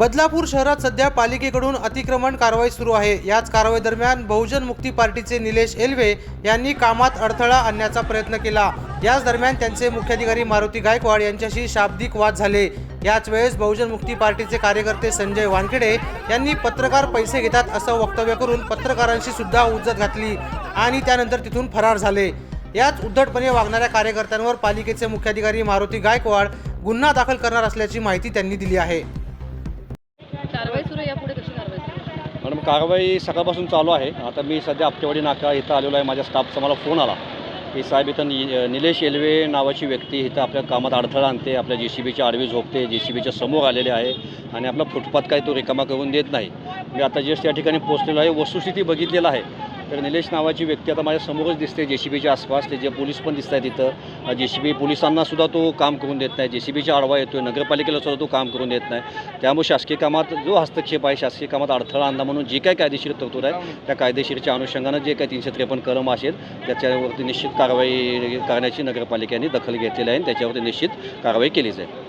बदलापूर शहरात सध्या पालिकेकडून अतिक्रमण कारवाई सुरू आहे. याच कारवाई दरम्यान बहुजन मुक्ती पार्टीचे निलेश एल्वे यांनी कामात अडथळा आणण्याचा प्रयत्न केला. याच दरम्यान त्यांचे मुख्याधिकारी मारुती गायकवाड यांच्याशी शाब्दिक वाद झाले. याच वेळेस बहुजन मुक्ती पार्टीचे कार्यकर्ते संजय वानखेडे यांनी पत्रकार पैसे घेतात असं वक्तव्य करून पत्रकारांशी सुद्धा उज्जत घातली आणि त्यानंतर तिथून फरार झाले. याच उद्धटपणे वागणाऱ्या कार्यकर्त्यांवर पालिकेचे मुख्याधिकारी मारुती गायकवाड गुन्हा दाखल करणार असल्याची माहिती त्यांनी दिली आहे. कारवाई सकाळपासून चालू आहे. आता मी सध्या आपटेवाडी नाका इथं आलेलो आहे. माझ्या स्टाफचा मला फोन आला. की साहेब इथं नि निलेश एल्वे नावाची व्यक्ती इथं आपल्या कामात अडथळा आणते. आपल्या जे सी बीच्या आडवी झोपते. जे सी बीच्या समोर आलेले आहे. आणि आपला फुटपाथ काही तो रिकामा करून देत नाही. मी आता जस्ट या ठिकाणी पोहोचलेलो आहे. वस्तुस्थिती बघितलेलं आहे. तर निलेश नावाची व्यक्ती आता माझ्या समोरच दिसते जे सी बीच्या आसपास. ते जे पोलीस पण दिसत आहेत तिथं जे सी बी पोलिसांनासुद्धा तो काम करून देत नाही. जे सी बीच्या आडवा येतो आहे नगरपालिकेलासुद्धा तो काम करून देत नाही. त्यामुळे शासकीय कामात जो हस्तक्षेप आहे शासकीय कामात अडथळा आणला म्हणून जे काय कायदेशीर तरतूद आहे त्या कायदेशीरच्या अनुषंगानं जे काही तीनशे त्रेपन्न कलम असेल त्याच्यावरती निश्चित कारवाई करण्याची नगरपालिकेने दखल घेतलेली आहे आणि त्याच्यावरती निश्चित कारवाई केली जाईल.